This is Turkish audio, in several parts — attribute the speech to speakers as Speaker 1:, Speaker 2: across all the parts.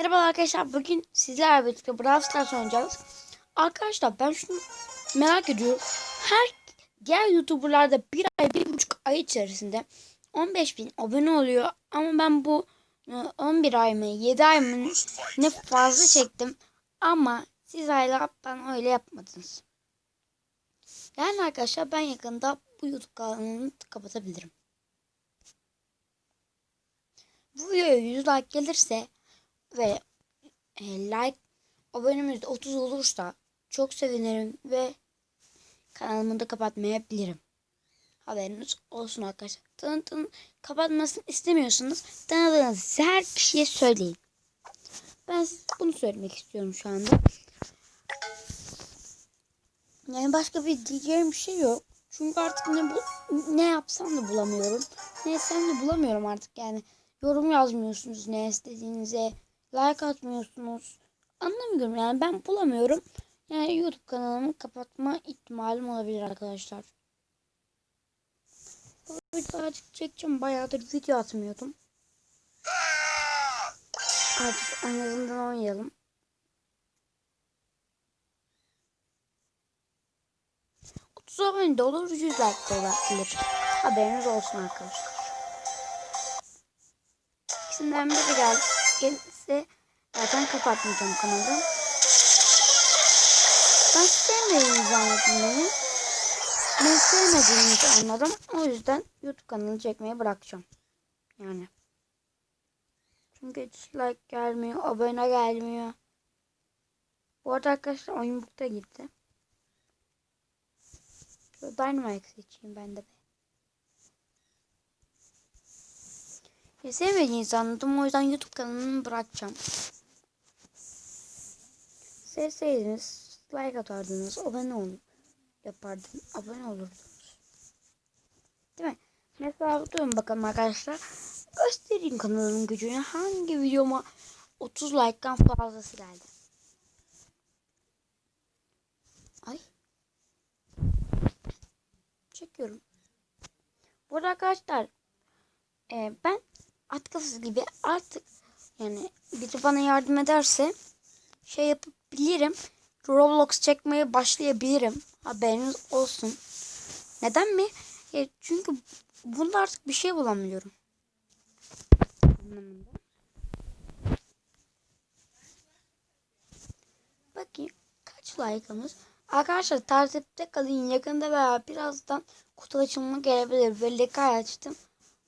Speaker 1: Merhaba arkadaşlar. Bugün sizlerle birlikte Brawl Stars oynayacağız. Arkadaşlar ben şunu merak ediyorum. Her diğer YouTuber'larda bir ay, bir buçuk ay içerisinde 15 bin abone oluyor. Ama ben bu e, 11 ay mı, 7 ay mı ne fazla çektim. Ama siz hala ben öyle yapmadınız. Yani arkadaşlar ben yakında bu YouTube kanalını kapatabilirim. Bu videoya 100 like gelirse ve e, like abonemiz de 30 olursa çok sevinirim ve kanalımı da kapatmayabilirim. Haberiniz olsun arkadaşlar. Tanıtım kapatmasını istemiyorsanız tanıdığınız her kişiye söyleyin. Ben bunu söylemek istiyorum şu anda. Yani başka bir diyeceğim bir şey yok. Çünkü artık ne bu, ne yapsam da bulamıyorum. Ne etsem de bulamıyorum artık yani. Yorum yazmıyorsunuz ne istediğinize. Like atmıyorsunuz. Anlamıyorum yani ben bulamıyorum. Yani YouTube kanalımı kapatma ihtimalim olabilir arkadaşlar. Bu videoyu artık çekeceğim. Bayağıdır video atmıyordum. Artık en azından oynayalım. Abone de olur, 100 like olabilir. Haberiniz olsun arkadaşlar. İkisinden biri geldi. Gelirse zaten kapatmayacağım kanalı. Ben sevmediğinizi anladım beni. Ben sevmediğinizi anladım. O yüzden YouTube kanalı çekmeyi bırakacağım. Yani. Çünkü hiç like gelmiyor. Abone gelmiyor. Bu arada arkadaşlar oyun gitti. Dynamite seçeyim ben de. Sevmediğinizi anladım. O yüzden YouTube kanalını bırakacağım. Sevseydiniz like atardınız. Abone ol yapardın. Abone olurdunuz. Değil mi? Mesela durun bakalım arkadaşlar. Göstereyim kanalımın gücünü. Hangi videoma 30 like'dan fazlası geldi. Ay. Çekiyorum. Burada arkadaşlar e, ben atkısız gibi artık yani biri bana yardım ederse şey yapabilirim. Roblox çekmeye başlayabilirim. Haberiniz olsun. Neden mi? E, çünkü bunda artık bir şey bulamıyorum. Anlamında. Bakayım kaç like'ımız? Arkadaşlar takipte kalın yakında veya birazdan kutu açılma gelebilir. Böyle like açtım.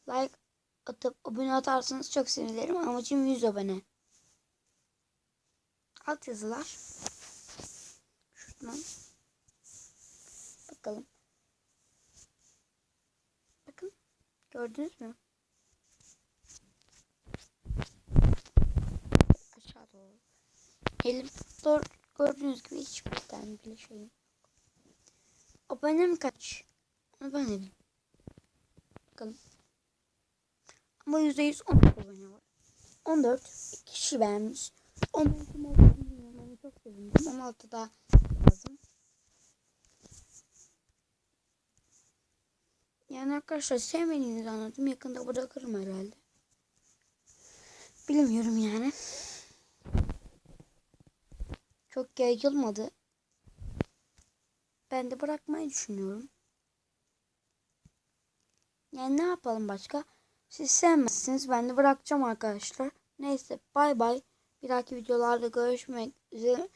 Speaker 1: Like atıp abone atarsanız çok sevinirim. Amacım 100 abone. Alt yazılar. Şuradan. Bakalım. Bakın. Gördünüz mü? Aşağı doğru. Elim doğru gördüğünüz gibi hiçbir tane bile şeyim. Abonem kaç? Onu ben. Bakalım. Ama %100 14 abone var. 14 kişi beğenmiş. 14 kim olduğunu bilmiyorum çok sevindim. 16 daha lazım. Yani arkadaşlar sevmediğinizi anladım. Yakında bırakırım herhalde. Bilmiyorum yani. Çok yayılmadı. Ben de bırakmayı düşünüyorum. Yani ne yapalım başka? Siz sevmezsiniz. Ben de bırakacağım arkadaşlar. Neyse bay bay. Bir dahaki videolarda görüşmek üzere,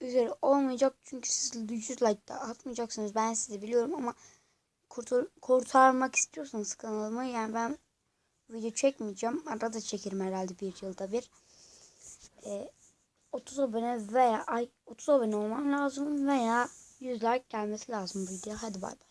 Speaker 1: üzere olmayacak. Çünkü siz 100 like da atmayacaksınız. Ben sizi biliyorum ama kurtar, kurtarmak istiyorsanız kanalımı yani ben video çekmeyeceğim. Arada çekerim herhalde bir yılda bir. Ee, 30 abone veya ay 30 abone olmam lazım veya 100 like gelmesi lazım bu videoya. Hadi bay bay.